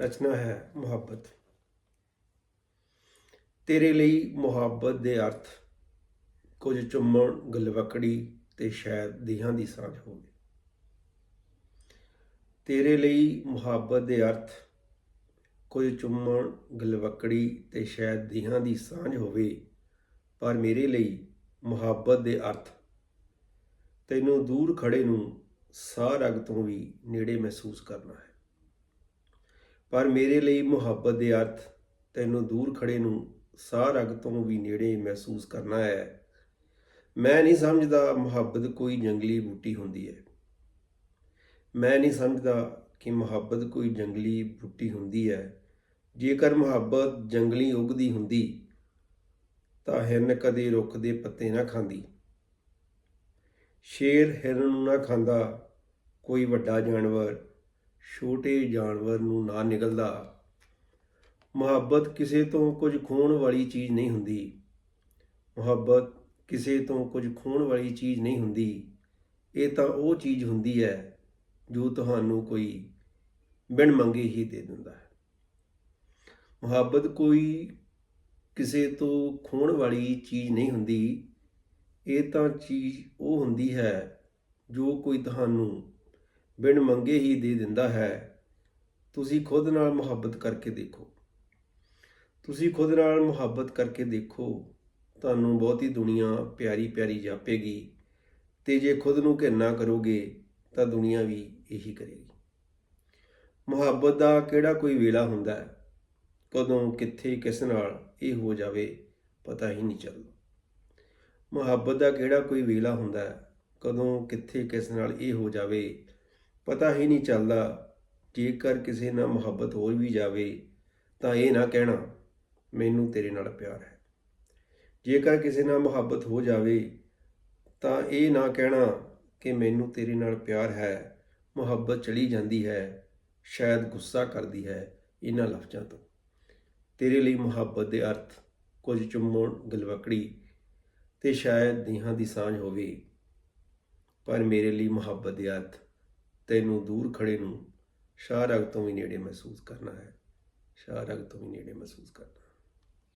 ਰਚਨਾ ਹੈ ਮੁਹੱਬਤ। ਤੇਰੇ ਲਈ ਮੁਹੱਬਤ ਦੇ ਅਰਥ ਕੁਝ ਚੁੰਮਣ ਗਲਵਕੜੀ ਤੇ ਸ਼ਾਇਦ ਦੇਹਾਂ ਦੀ ਸਾਂਝ ਹੋਵੇ। ਤੇਰੇ ਲਈ ਮੁਹੱਬਤ ਦੇ ਅਰਥ ਕੁਝ ਚੁੰਮਣ ਗਲਵਕੜੀ ਤੇ ਸ਼ਾਇਦ ਦੇਹਾਂ ਦੀ ਸਾਂਝ ਹੋਵੇ, ਪਰ ਮੇਰੇ ਲਈ ਮੁਹੱਬਤ ਦੇ ਅਰਥ ਤੈਨੂੰ ਦੂਰ ਖੜੇ ਨੂੰ ਸਾਹ ਰਗ ਤੋਂ ਵੀ ਨੇੜੇ ਮਹਿਸੂਸ ਕਰਨਾ ਹੈ। ਪਰ ਮੇਰੇ ਲਈ ਮੁਹੱਬਤ ਦੇ ਅਰਥ ਤੈਨੂੰ ਦੂਰ ਖੜੇ ਨੂੰ ਸਾਹ ਰਗ ਤੋਂ ਵੀ ਨੇੜੇ ਮਹਿਸੂਸ ਕਰਨਾ ਹੈ। ਮੈਂ ਨਹੀਂ ਸਮਝਦਾ ਮੁਹੱਬਤ ਕੋਈ ਜੰਗਲੀ ਬੂਟੀ ਹੁੰਦੀ ਹੈ। ਮੈਂ ਨਹੀਂ ਸਮਝਦਾ ਕਿ ਮੁਹੱਬਤ ਕੋਈ ਜੰਗਲੀ ਬੂਟੀ ਹੁੰਦੀ ਹੈ। ਜੇਕਰ ਮੁਹੱਬਤ ਜੰਗਲੀ ਉਗਦੀ ਹੁੰਦੀ, ਤਾਂ ਹਿਰਨ ਕਦੇ ਰੁੱਖ ਦੇ ਪੱਤੇ ਨਾ ਖਾਂਦੀ। ਸ਼ੇਰ ਹਿਰਨ ਨੂੰ ਨਾ ਖਾਂਦਾ, ਕੋਈ ਵੱਡਾ ਜਾਨਵਰ ਛੋਟੇ ਜਾਨਵਰ ਨੂੰ ਨਾ ਨਿਗਲਦਾ। ਮੁਹੱਬਤ ਕਿਸੇ ਤੋਂ ਕੁਝ ਖੋਣ ਵਾਲੀ ਚੀਜ਼ ਨਹੀਂ ਹੁੰਦੀ। ਮੁਹੱਬਤ ਕਿਸੇ ਤੋਂ ਕੁਝ ਖੋਣ ਵਾਲੀ ਚੀਜ਼ ਨਹੀਂ ਹੁੰਦੀ। ਇਹ ਤਾਂ ਉਹ ਚੀਜ਼ ਹੁੰਦੀ ਹੈ ਜੋ ਤੁਹਾਨੂੰ ਕੋਈ ਬਿਨ ਮੰਗੇ ਹੀ ਦੇ ਦਿੰਦਾ ਹੈ। ਮੁਹੱਬਤ ਕੋਈ ਕਿਸੇ ਤੋਂ ਖੋਣ ਵਾਲੀ ਚੀਜ਼ ਨਹੀਂ ਹੁੰਦੀ। ਇਹ ਤਾਂ ਚੀਜ਼ ਉਹ ਹੁੰਦੀ ਹੈ ਜੋ ਕੋਈ ਤੁਹਾਨੂੰ ਬਿਨ ਮੰਗੇ ਹੀ ਦੇ ਦਿੰਦਾ ਹੈ। ਤੁਸੀਂ ਖੁਦ ਨਾਲ ਮੁਹੱਬਤ ਕਰਕੇ ਦੇਖੋ। ਤੁਸੀਂ ਖੁਦ ਨਾਲ ਮੁਹੱਬਤ ਕਰਕੇ ਦੇਖੋ, ਤੁਹਾਨੂੰ ਬਹੁਤੀ ਦੁਨੀਆ ਪਿਆਰੀ ਪਿਆਰੀ ਜਾਪੇਗੀ ਤੇ ਜੇ ਖੁਦ ਨੂੰ ਘਿਰਨਾ ਕਰੋਗੇ, ਤਾਂ ਦੁਨੀਆ ਵੀ ਇਹੀ ਕਰੇਗੀ। ਮੁਹੱਬਤ ਦਾ ਕਿਹੜਾ ਕੋਈ ਵੇਲਾ ਹੁੰਦਾ ਹੈ? ਕਦੋਂ, ਕਿੱਥੇ, ਕਿਸ ਨਾਲ ਇਹ ਹੋ ਜਾਵੇ, ਪਤਾ ਹੀ ਨਹੀਂ ਚੱਲਦਾ। ਮੁਹੱਬਤ ਦਾ ਕਿਹੜਾ ਕੋਈ ਵੇਲਾ ਹੁੰਦਾ ਹੈ? ਕਦੋਂ, ਕਿੱਥੇ, ਕਿਸ ਨਾਲ ਇਹ ਹੋ ਜਾਵੇ ਪਤਾ ਹੀ ਨਹੀਂ ਚੱਲਦਾ ਜੇਕਰ ਕਿਸੇ ਨਾਲ ਮੁਹੱਬਤ ਹੋ ਵੀ ਜਾਵੇ ਤਾਂ ਇਹ ਨਾ ਕਹਿਣਾ ਮੈਨੂੰ ਤੇਰੇ ਨਾਲ ਪਿਆਰ ਹੈ। ਜੇਕਰ ਕਿਸੇ ਨਾਲ ਮੁਹੱਬਤ ਹੋ ਜਾਵੇ ਤਾਂ ਇਹ ਨਾ ਕਹਿਣਾ ਕਿ ਮੈਨੂੰ ਤੇਰੇ ਨਾਲ ਪਿਆਰ ਹੈ, ਮੁਹੱਬਤ ਚਲੀ ਜਾਂਦੀ ਹੈ, ਸ਼ਾਇਦ ਗੁੱਸਾ ਕਰਦੀ ਹੈ ਇਹਨਾਂ ਲਫ਼ਜ਼ਾਂ ਤੋਂ। ਤੇਰੇ ਲਈ ਮੁਹੱਬਤ ਦੇ ਅਰਥ ਕੁਝ ਚੁੰਮਣ ਗਲਵਕੜੀ ਤੇ ਸ਼ਾਇਦ ਦੇਹਾਂ ਦੀ ਸਾਂਝ ਹੋਵੇ, ਪਰ ਮੇਰੇ ਲਈ ਮੁਹੱਬਤ ਦੇ ਅਰਥ ਤੈਨੂੰ ਦੂਰ ਖੜੇ ਨੂੰ ਸ਼ਾਹ ਰਗ ਤੋਂ ਵੀ ਨੇੜੇ ਮਹਿਸੂਸ ਕਰਨਾ ਹੈ, ਸ਼ਾਹ ਰਗ ਤੋਂ ਵੀ ਨੇੜੇ ਮਹਿਸੂਸ ਕਰਨਾ